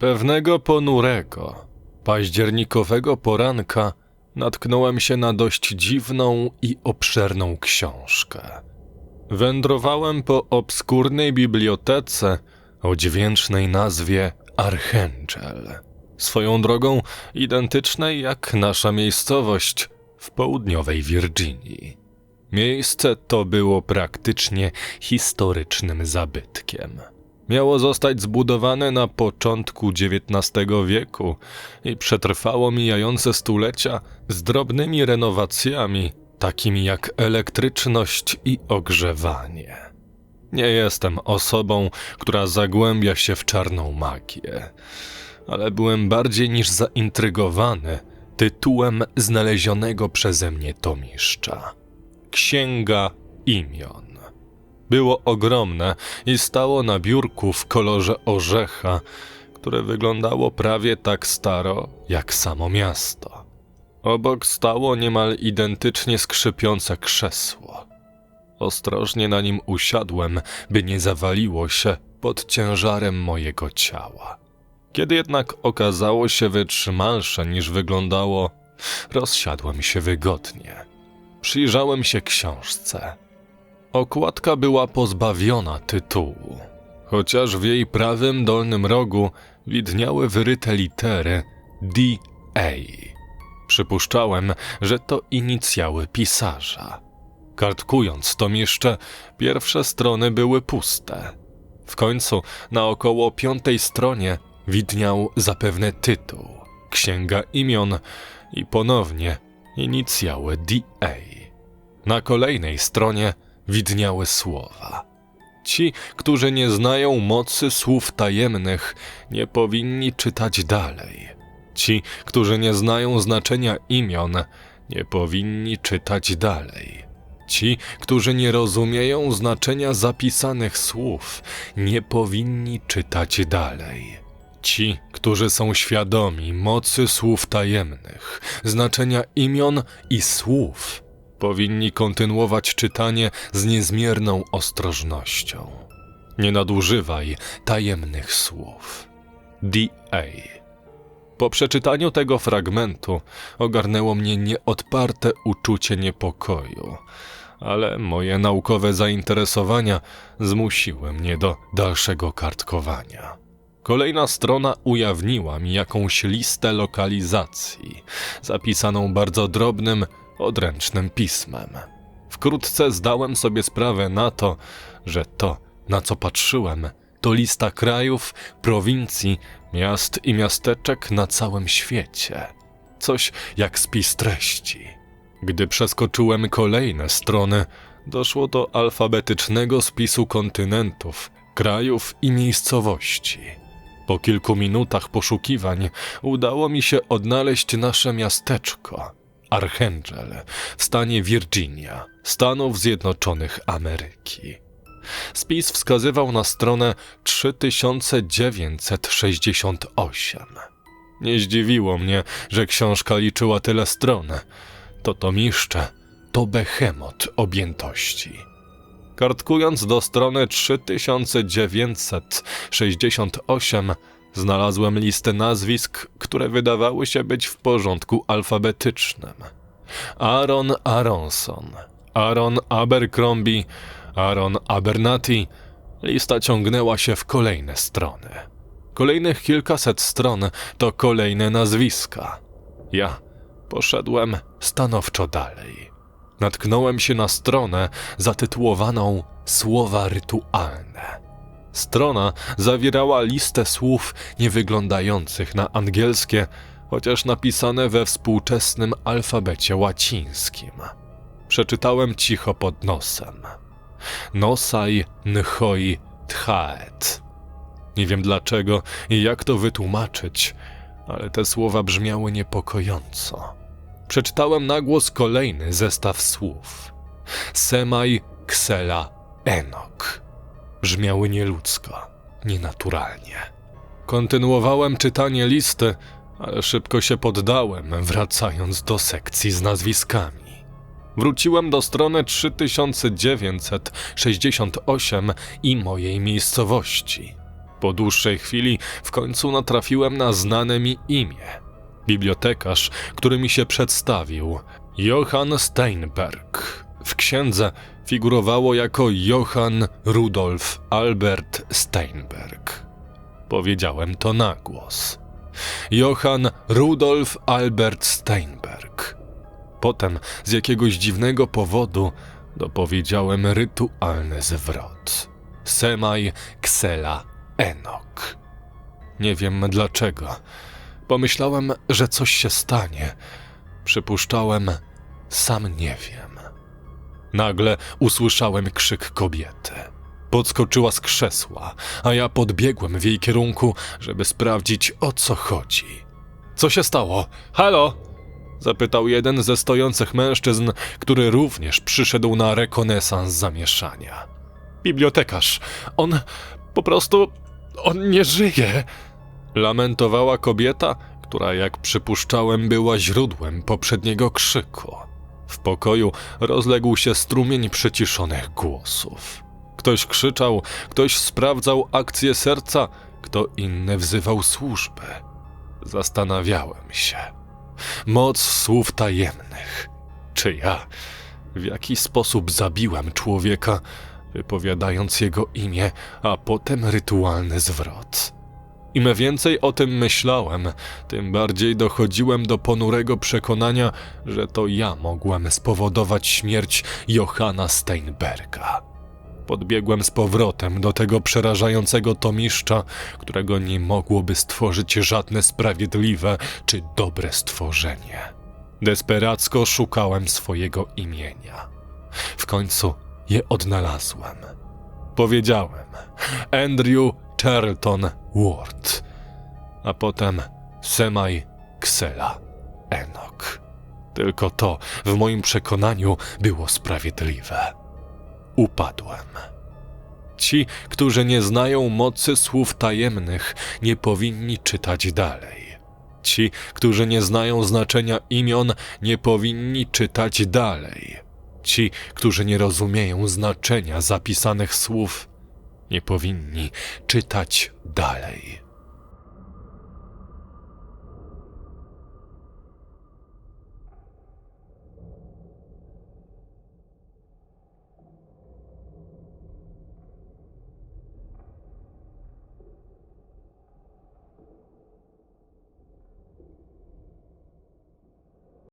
Pewnego ponurego, październikowego poranka natknąłem się na dość dziwną i obszerną książkę. Wędrowałem po obskurnej bibliotece o dźwięcznej nazwie Archangel. Swoją drogą identycznej jak nasza miejscowość w południowej Virginii. Miejsce to było praktycznie historycznym zabytkiem. Miało zostać zbudowane na początku XIX wieku i przetrwało mijające stulecia z drobnymi renowacjami, takimi jak elektryczność i ogrzewanie. Nie jestem osobą, która zagłębia się w czarną magię, ale byłem bardziej niż zaintrygowany tytułem znalezionego przeze mnie tomiszcza. Księga imion. Było ogromne i stało na biurku w kolorze orzecha, które wyglądało prawie tak staro jak samo miasto. Obok stało niemal identycznie skrzypiące krzesło. Ostrożnie na nim usiadłem, by nie zawaliło się pod ciężarem mojego ciała. Kiedy jednak okazało się wytrzymalsze niż wyglądało, rozsiadłem się wygodnie. Przyjrzałem się książce. Okładka była pozbawiona tytułu, chociaż w jej prawym dolnym rogu widniały wyryte litery D.A. Przypuszczałem, że to inicjały pisarza. Kartkując to jeszcze, pierwsze strony były puste. W końcu, na około piątej stronie, widniał zapewne tytuł, księga imion i ponownie inicjały D.A. Na kolejnej stronie widniały słowa. Ci, którzy nie znają mocy słów tajemnych, nie powinni czytać dalej. Ci, którzy nie znają znaczenia imion, nie powinni czytać dalej. Ci, którzy nie rozumieją znaczenia zapisanych słów, nie powinni czytać dalej. Ci, którzy są świadomi mocy słów tajemnych, znaczenia imion i słów, powinni kontynuować czytanie z niezmierną ostrożnością. Nie nadużywaj tajemnych słów. D.A. Po przeczytaniu tego fragmentu ogarnęło mnie nieodparte uczucie niepokoju, ale moje naukowe zainteresowania zmusiły mnie do dalszego kartkowania. Kolejna strona ujawniła mi jakąś listę lokalizacji, zapisaną bardzo drobnym, odręcznym pismem. Wkrótce zdałem sobie sprawę na to, że to, na co patrzyłem, to lista krajów, prowincji, miast i miasteczek na całym świecie. Coś jak spis treści. Gdy przeskoczyłem kolejne strony, doszło do alfabetycznego spisu kontynentów, krajów i miejscowości. Po kilku minutach poszukiwań udało mi się odnaleźć nasze miasteczko Archangel w stanie Virginia, Stanów Zjednoczonych Ameryki. Spis wskazywał na stronę 3968. Nie zdziwiło mnie, że książka liczyła tyle stron. To tomiszcze to behemot objętości. Kartkując do strony 3968, znalazłem listę nazwisk, które wydawały się być w porządku alfabetycznym. Aaron Aronson, Aaron Abercrombie, Aaron Abernathy. Lista ciągnęła się w kolejne strony. Kolejnych kilkaset stron to kolejne nazwiska. Ja poszedłem stanowczo dalej. Natknąłem się na stronę zatytułowaną Słowa rytualne. Strona zawierała listę słów niewyglądających na angielskie, chociaż napisane we współczesnym alfabecie łacińskim. Przeczytałem cicho pod nosem. Nosaj nhoi tchaet. Nie wiem dlaczego i jak to wytłumaczyć, ale te słowa brzmiały niepokojąco. Przeczytałem na głos kolejny zestaw słów. Semaj ksela enok. Brzmiały nieludzko, nienaturalnie. Kontynuowałem czytanie listy, ale szybko się poddałem, wracając do sekcji z nazwiskami. Wróciłem do strony 3968 i mojej miejscowości. Po dłuższej chwili w końcu natrafiłem na znane mi imię. Bibliotekarz, który mi się przedstawił, Johann Steinberg. W księdze figurowało jako Johann Rudolf Albert Steinberg. Powiedziałem to na głos. Johann Rudolf Albert Steinberg. Potem z jakiegoś dziwnego powodu dopowiedziałem rytualny zwrot. Semaj Ksela Enok. Nie wiem dlaczego. Pomyślałem, że coś się stanie. Przypuszczałem, sam nie wiem. Nagle usłyszałem krzyk kobiety. Podskoczyła z krzesła, a ja podbiegłem w jej kierunku, żeby sprawdzić o co chodzi. Co się stało? Halo? Zapytał jeden ze stojących mężczyzn, który również przyszedł na rekonesans zamieszania. Bibliotekarz, on po prostu. on nie żyje. Lamentowała kobieta, która, jak przypuszczałem, była źródłem poprzedniego krzyku. W pokoju rozległ się strumień przyciszonych głosów. Ktoś krzyczał, ktoś sprawdzał akcję serca, kto inny wzywał służby. Zastanawiałem się. Moc słów tajemnych. Czy ja w jaki sposób zabiłem człowieka, wypowiadając jego imię, a potem rytualny zwrot? Im więcej o tym myślałem, tym bardziej dochodziłem do ponurego przekonania, że to ja mogłem spowodować śmierć Johanna Steinberga. Podbiegłem z powrotem do tego przerażającego tomiszcza, którego nie mogłoby stworzyć żadne sprawiedliwe czy dobre stworzenie. Desperacko szukałem swojego imienia. W końcu je odnalazłem. Powiedziałem Andrew Charlton Ward, a potem Semaj Ksela Enok. Tylko to w moim przekonaniu było sprawiedliwe. Upadłem. Ci, którzy nie znają mocy słów tajemnych, nie powinni czytać dalej. Ci, którzy nie znają znaczenia imion, nie powinni czytać dalej. Ci, którzy nie rozumieją znaczenia zapisanych słów, nie powinni czytać dalej.